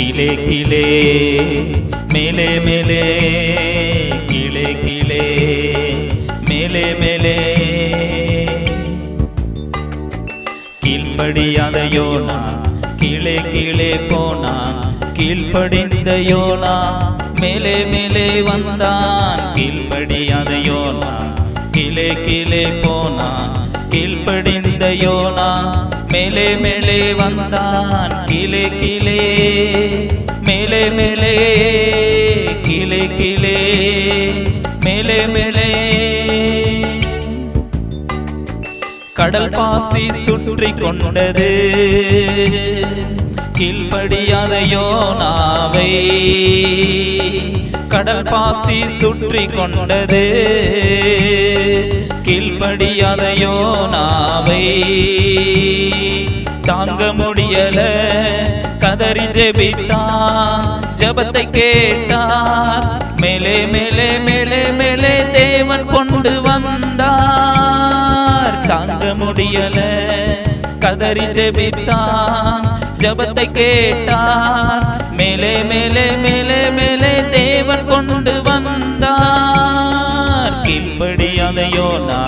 Clay கிளே. மேலே மேலே. கிளே கிளே. மேலே மேலே. கீழ்ப்படியாத யோனா கீழே கீழே போனான். கீழ்ப்படிந்த யோனா மேலே மேலே வந்தான். கீழ்ப்படியாத யோனா கீழே கீழே போனான். கீழ்ப்படிந்த யோனா மேலே மேலே வந்தான். கீழே கீழே மேலே மேலே கீழே கீழே மேலே மேலே. கடல் பாசி சுற்றி கொண்டது. கீழ்படியாத யோனாவை கடல் பாசி சுற்றி கொண்டது. கீழ்படியாதையோ நாவை. தாங்க முடியல கதறி ஜெபித்தான் ஜபத்தை கேட்டார். மேலே மேலே மேலே மேலே தேவன் கொண்டு வந்தார். தாங்க முடியல கதறி ஜெபித்தான் ஜபத்தை கேட்டார். மேலே மேலே மேலே மேலே கீழ்ப்படியாத யோனா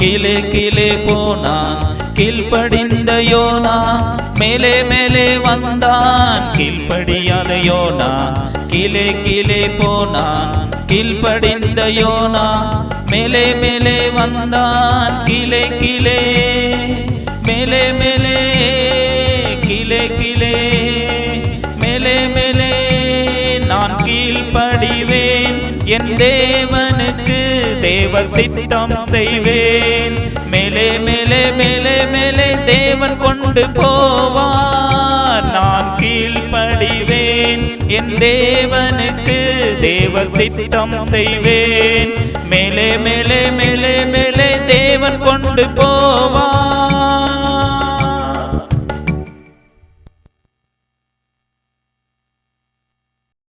கீழே கீழே போனான் கீழ்ப்படிந்த யோனா மேலே மேலே வந்தான். கீழ்ப்படியாத யோனா கீழே கீழே போனான் கீழ்ப்படிந்த யோனா மேலே மேலே வந்தான். கீழே கீழே மேலே மேலே கீழே கீழே மேலே மேலே நான் கீழ்படிவேன் என் தேவனுக்கு தேவ சித்தம் செய்வேன். மேலே மேலே மேலே மேலே தேவன் கொண்டு போவார். நான் கீழ்ப்படிவேன். என் தேவனுக்கு தேவ சித்தம் செய்வேன். மேலே மேலே மேலே மேலே தேவன் கொண்டு போ